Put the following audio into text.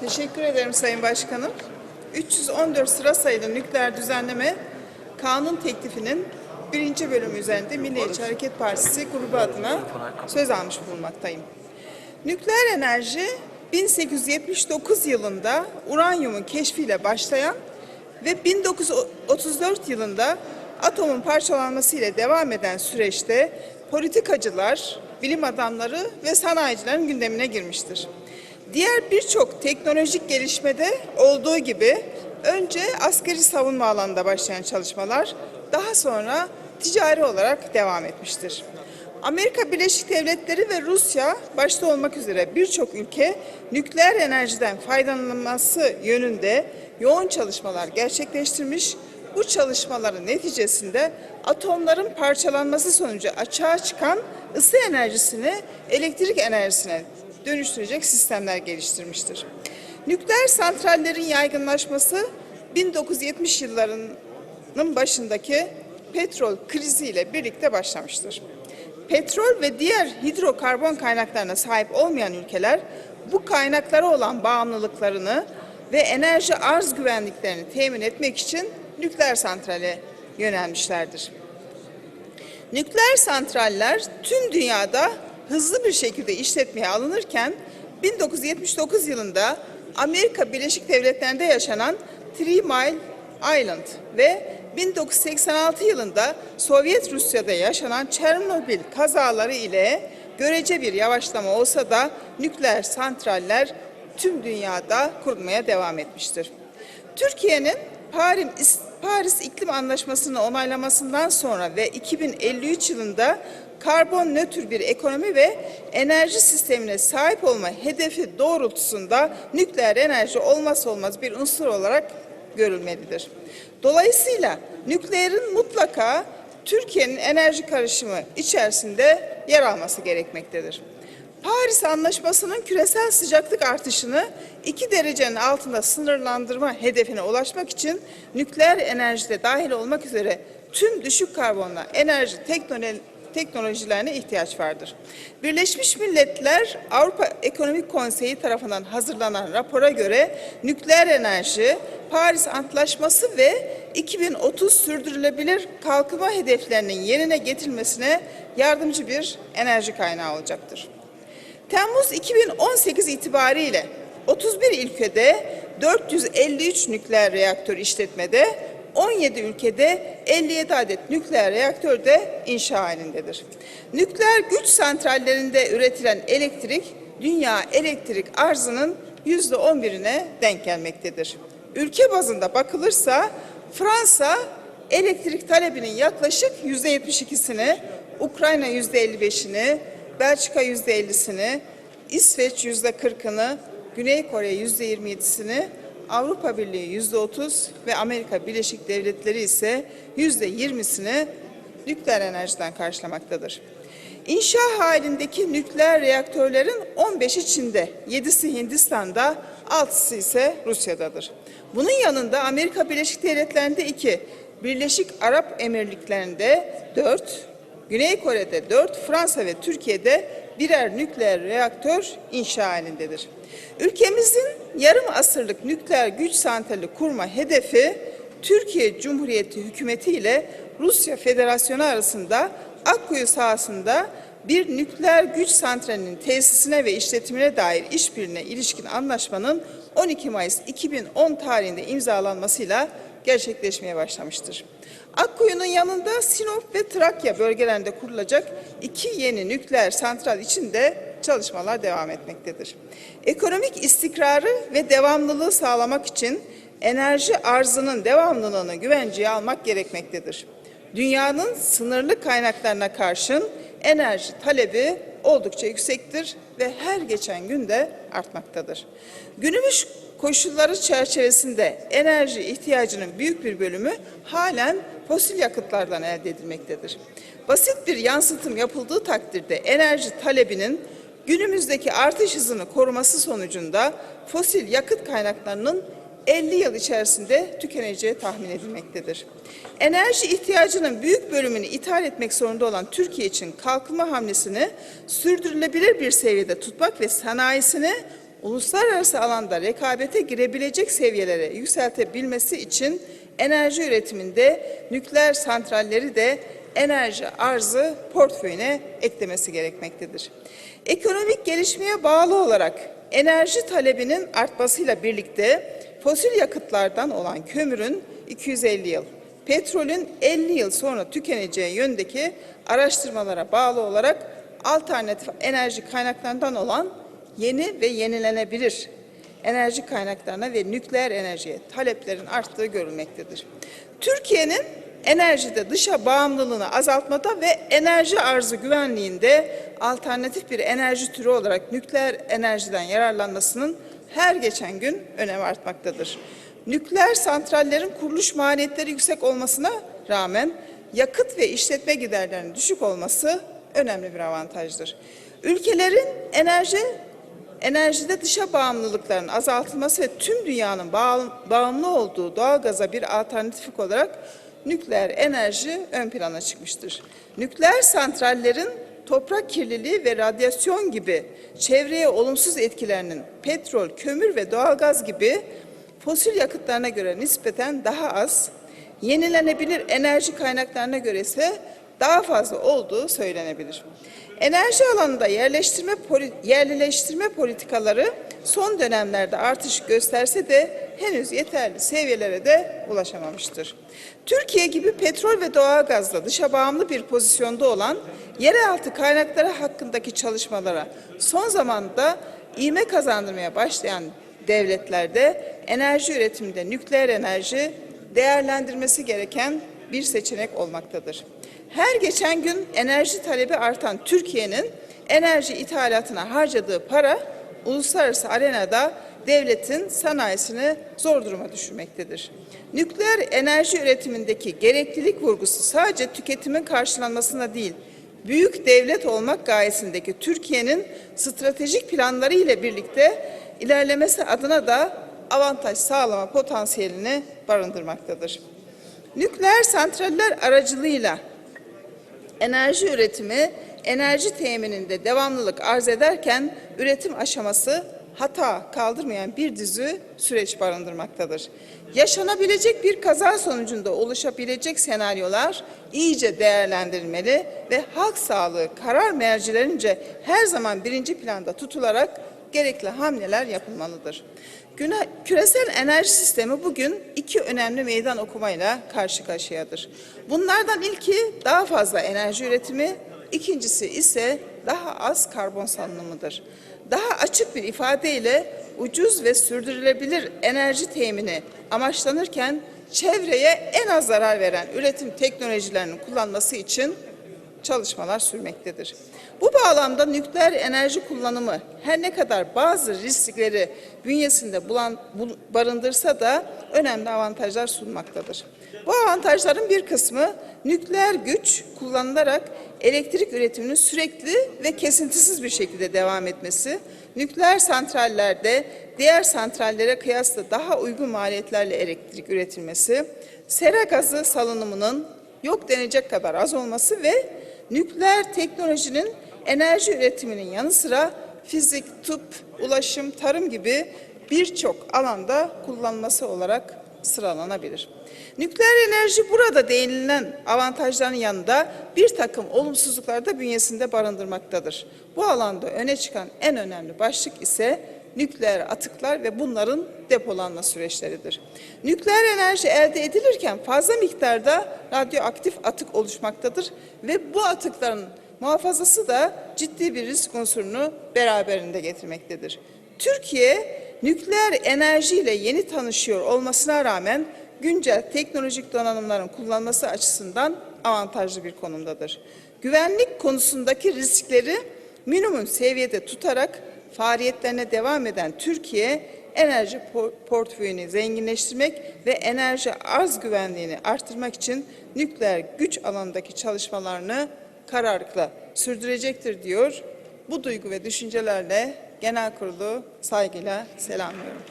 Teşekkür ederim Sayın Başkanım. 314 sıra sayılı nükleer düzenleme kanun teklifinin birinci bölümü üzerinde Milliyetçi Hareket Partisi grubu adına söz almış bulunmaktayım. Nükleer enerji 1879 yılında uranyumun keşfiyle başlayan ve 1934 yılında atomun parçalanması ile devam eden süreçte politikacılar, bilim adamları ve sanayicilerin gündemine girmiştir. Diğer birçok teknolojik gelişmede olduğu gibi önce askeri savunma alanında başlayan çalışmalar daha sonra ticari olarak devam etmiştir. Amerika Birleşik Devletleri ve Rusya başta olmak üzere birçok ülke nükleer enerjiden faydalanılması yönünde yoğun çalışmalar gerçekleştirmiş. Bu çalışmaların neticesinde atomların parçalanması sonucu açığa çıkan ısı enerjisini elektrik enerjisine dönüştürecek sistemler geliştirmiştir. Nükleer santrallerin yaygınlaşması 1970 yıllarının başındaki petrol kriziyle birlikte başlamıştır. Petrol ve diğer hidrokarbon kaynaklarına sahip olmayan ülkeler bu kaynaklara olan bağımlılıklarını ve enerji arz güvenliklerini temin etmek için nükleer santrale yönelmişlerdir. Nükleer santraller tüm dünyada hızlı bir şekilde işletmeye alınırken 1979 yılında Amerika Birleşik Devletleri'nde yaşanan Three Mile Island ve 1986 yılında Sovyet Rusya'da yaşanan Çernobil kazaları ile görece bir yavaşlama olsa da nükleer santraller tüm dünyada kurulmaya devam etmiştir. Türkiye'nin Paris, Paris İklim Anlaşması'nı onaylamasından sonra ve 2053 yılında karbon nötr bir ekonomi ve enerji sistemine sahip olma hedefi doğrultusunda nükleer enerji olmazsa olmaz bir unsur olarak görülmelidir. Dolayısıyla nükleerin mutlaka Türkiye'nin enerji karışımı içerisinde yer alması gerekmektedir. Paris Anlaşması'nın küresel sıcaklık artışını 2 derecenin altında sınırlandırma hedefine ulaşmak için nükleer enerjide dahil olmak üzere tüm düşük karbonlu enerji teknolojilerine ihtiyaç vardır. Birleşmiş Milletler Avrupa Ekonomik Konseyi tarafından hazırlanan rapora göre nükleer enerji Paris Antlaşması ve 2030 sürdürülebilir kalkınma hedeflerinin yerine getirilmesine yardımcı bir enerji kaynağı olacaktır. Temmuz 2018 itibariyle 31 ülkede 453 nükleer reaktör işletmede, 17 ülkede 57 adet nükleer reaktör de inşa halindedir. Nükleer güç santrallerinde üretilen elektrik dünya elektrik arzının yüzde 11'ine denk gelmektedir. Ülke bazında bakılırsa Fransa elektrik talebinin yaklaşık yüzde 72'sini, Ukrayna yüzde 55'ini, Belçika yüzde ellisini, İsveç yüzde kırkını, Güney Kore yüzde yirmi yedisini, Avrupa Birliği yüzde otuz ve Amerika Birleşik Devletleri ise yüzde yirmisini nükleer enerjiden karşılamaktadır. İnşa halindeki nükleer reaktörlerin 15'i Çin'de, 7'si Hindistan'da, 6'sı ise Rusya'dadır. Bunun yanında Amerika Birleşik Devletleri'nde 2, Birleşik Arap Emirlikleri'nde 4, Güney Kore'de 4, Fransa ve Türkiye'de birer nükleer reaktör inşa halindedir. Ülkemizin yarım asırlık nükleer güç santrali kurma hedefi Türkiye Cumhuriyeti hükümeti ile Rusya Federasyonu arasında Akkuyu sahasında bir nükleer güç santralinin tesisine ve işletimine dair işbirliğine ilişkin anlaşmanın 12 Mayıs 2010 tarihinde imzalanmasıyla gerçekleşmeye başlamıştır. Akkuyu'nun yanında Sinop ve Trakya bölgelerinde kurulacak iki yeni nükleer santral için de çalışmalar devam etmektedir. Ekonomik istikrarı ve devamlılığı sağlamak için enerji arzının devamlılığını güvenceye almak gerekmektedir. Dünyanın sınırlı kaynaklarına karşın enerji talebi oldukça yüksektir ve her geçen günde artmaktadır. Günümüz koşulları çerçevesinde enerji ihtiyacının büyük bir bölümü halen fosil yakıtlardan elde edilmektedir. Basit bir yansıtım yapıldığı takdirde enerji talebinin günümüzdeki artış hızını koruması sonucunda fosil yakıt kaynaklarının 50 yıl içerisinde tükeneceği tahmin edilmektedir. Enerji ihtiyacının büyük bölümünü ithal etmek zorunda olan Türkiye için kalkınma hamlesini sürdürülebilir bir seviyede tutmak ve sanayisini uluslararası alanda rekabete girebilecek seviyelere yükseltebilmesi için enerji üretiminde nükleer santralleri de enerji arzı portföyüne eklemesi gerekmektedir. Ekonomik gelişmeye bağlı olarak enerji talebinin artmasıyla birlikte fosil yakıtlardan olan kömürün 250 yıl, petrolün 50 yıl sonra tükeneceği yönündeki araştırmalara bağlı olarak alternatif enerji kaynaklarından olan yeni ve yenilenebilir enerji kaynaklarına ve nükleer enerjiye taleplerin arttığı görülmektedir. Türkiye'nin enerjide dışa bağımlılığını azaltmada ve enerji arzı güvenliğinde alternatif bir enerji türü olarak nükleer enerjiden yararlanmasının her geçen gün önemi artmaktadır. Nükleer santrallerin kuruluş maliyetleri yüksek olmasına rağmen yakıt ve işletme giderlerinin düşük olması önemli bir avantajdır. Ülkelerin enerji enerjide dışa bağımlılıkların azaltılması ve tüm dünyanın bağ- bağımlı olduğu doğalgaza bir alternatif olarak nükleer enerji ön plana çıkmıştır. Nükleer santrallerin toprak kirliliği ve radyasyon gibi çevreye olumsuz etkilerinin petrol, kömür ve doğalgaz gibi fosil yakıtlarına göre nispeten daha az, yenilenebilir enerji kaynaklarına göre ise daha fazla olduğu söylenebilir. Enerji alanında yerleştirme yerlileştirme politikaları son dönemlerde artış gösterse de henüz yeterli seviyelere de ulaşamamıştır. Türkiye gibi petrol ve doğalgazla dışa bağımlı bir pozisyonda olan yeraltı kaynakları hakkındaki çalışmalara son zamanda ivme kazandırmaya başlayan devletlerde enerji üretiminde nükleer enerji değerlendirmesi gereken bir seçenek olmaktadır. Her geçen gün enerji talebi artan Türkiye'nin enerji ithalatına harcadığı para uluslararası arenada devletin sanayisini zor duruma düşürmektedir. Nükleer enerji üretimindeki gereklilik vurgusu sadece tüketimin karşılanmasına değil, büyük devlet olmak gayesindeki Türkiye'nin stratejik planları ile birlikte ilerlemesi adına da avantaj sağlama potansiyelini barındırmaktadır. Nükleer santraller aracılığıyla enerji üretimi, enerji temininde devamlılık arz ederken üretim aşaması hata kaldırmayan bir dizi süreç barındırmaktadır. Yaşanabilecek bir kaza sonucunda oluşabilecek senaryolar iyice değerlendirilmeli ve halk sağlığı karar mercilerince her zaman birinci planda tutularak gerekli hamleler yapılmalıdır. Güne- Küresel enerji sistemi bugün iki önemli meydan okumayla karşı karşıyadır. Bunlardan ilki daha fazla enerji üretimi, ikincisi ise daha az karbon salınımıdır. Daha açık bir ifadeyle ucuz ve sürdürülebilir enerji temini amaçlanırken çevreye en az zarar veren üretim teknolojilerinin kullanması için çalışmalar sürmektedir. Bu bağlamda nükleer enerji kullanımı her ne kadar bazı riskleri bünyesinde bulan, bul- barındırsa da önemli avantajlar sunmaktadır. Bu avantajların bir kısmı nükleer güç kullanılarak elektrik üretiminin sürekli ve kesintisiz bir şekilde devam etmesi, nükleer santrallerde diğer santrallere kıyasla daha uygun maliyetlerle elektrik üretilmesi, sera gazı salınımının yok denecek kadar az olması ve nükleer teknolojinin enerji üretiminin yanı sıra fizik, tıp, ulaşım, tarım gibi birçok alanda kullanılması olarak sıralanabilir. Nükleer enerji burada değinilen avantajların yanında bir takım olumsuzluklar da bünyesinde barındırmaktadır. Bu alanda öne çıkan en önemli başlık ise nükleer atıklar ve bunların depolanma süreçleridir. Nükleer enerji elde edilirken fazla miktarda radyoaktif atık oluşmaktadır ve bu atıkların muhafazası da ciddi bir risk unsurunu beraberinde getirmektedir. Türkiye nükleer enerjiyle yeni tanışıyor olmasına rağmen güncel teknolojik donanımların kullanması açısından avantajlı bir konumdadır. Güvenlik konusundaki riskleri minimum seviyede tutarak faaliyetlerine devam eden Türkiye, enerji por- portföyünü zenginleştirmek ve enerji arz güvenliğini artırmak için nükleer güç alanındaki çalışmalarını kararlılıkla sürdürecektir diyor. Bu duygu ve düşüncelerle genel kurulu saygıyla selamlıyorum.